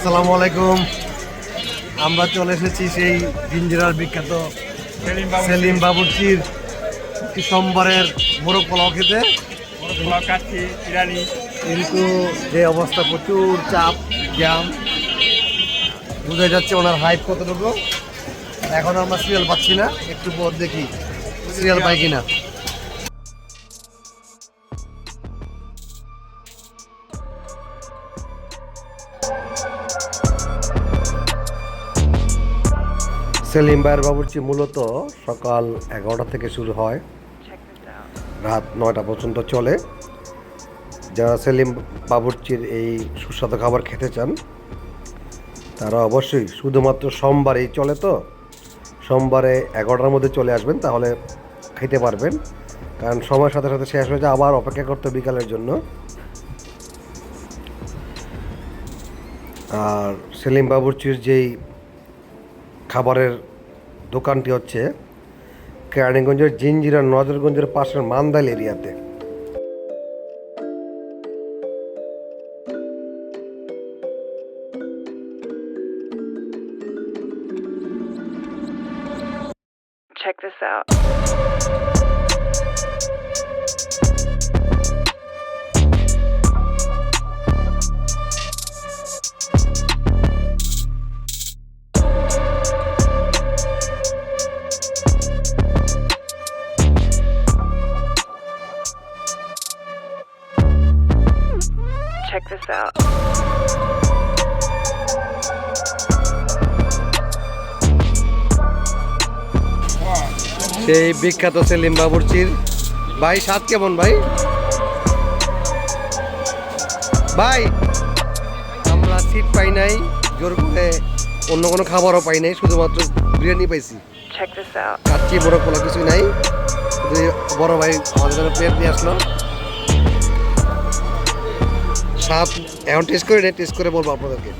আসসালামু আলাইকুম। আমরা চলে এসেছি সেই জিঞ্জিরার বিখ্যাত সেলিম বাবু সেলিম বাবুর্চির সোমবারের মোরগ পোলাও খেতে। কিন্তু যে অবস্থা প্রচুর চাপ জ্যাম। বোঝা যাচ্ছে ওনার হাইট কতটুকু। এখন আমরা সিরিয়াল পাচ্ছি না একটু পর দেখি সিরিয়াল পাই কিনা। সেলিম ভাইয়ের বাবুর্চি মূলত সকাল এগারোটা থেকে শুরু হয়। রাত নয়টা পর্যন্ত চলে। যারা সেলিম বাবুর্চির এই সুস্বাদু খাবার খেতে চান, তারা অবশ্যই শুধুমাত্র সোমবারেই চলে তো? সোমবারে এগারোটার মধ্যে চলে আসবেন, তাহলে খেতে পারবেন। কারণ সময়ের সাথে সাথে শেষ হয়ে যায়, আবার অপেক্ষা করতে বিকালের জন্য। আর সেলিম বাবুর্চির যেই খাবারের দোকানটি হচ্ছে কেরানীগঞ্জের জিঞ্জিরা নজরগঞ্জের পাশের মান্দাল এরিয়াতে Check this out. Check this out. সেই বিখ্যাত সেলিম বাবুর্চির ভাই স্বাদ কেমন ভাই? ভাই আমরা সিট পাই নাই জোর করে অন্য কোনো খাবারও পাই নাই শুধুমাত্র বিরিয়ানি পাইছি. কাচ্চি বড় পোলা কিছুই নাই। বড় ভাই আমাদের প্লেট নিয়ে আসলো। স্বাদ এখন টেস্ট করে নেই টেস্ট করে বলব আপনাদেরকে।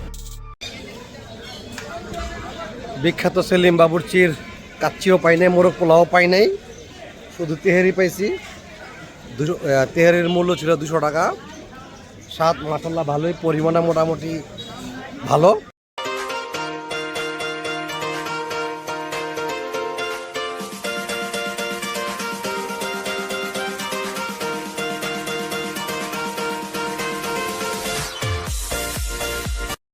বিখ্যাত সেলিম বাবুর্চির কাচ্চিও পাই নাই, মোরগ পোলাও পাই নাই, শুধু তেহারি পাইছি। দুশো তেহারির মূল্য ছিল দুশো টাকা। সাত মাসাল্লাহ ভালোই, পরিমাণে মোটামুটি ভালো।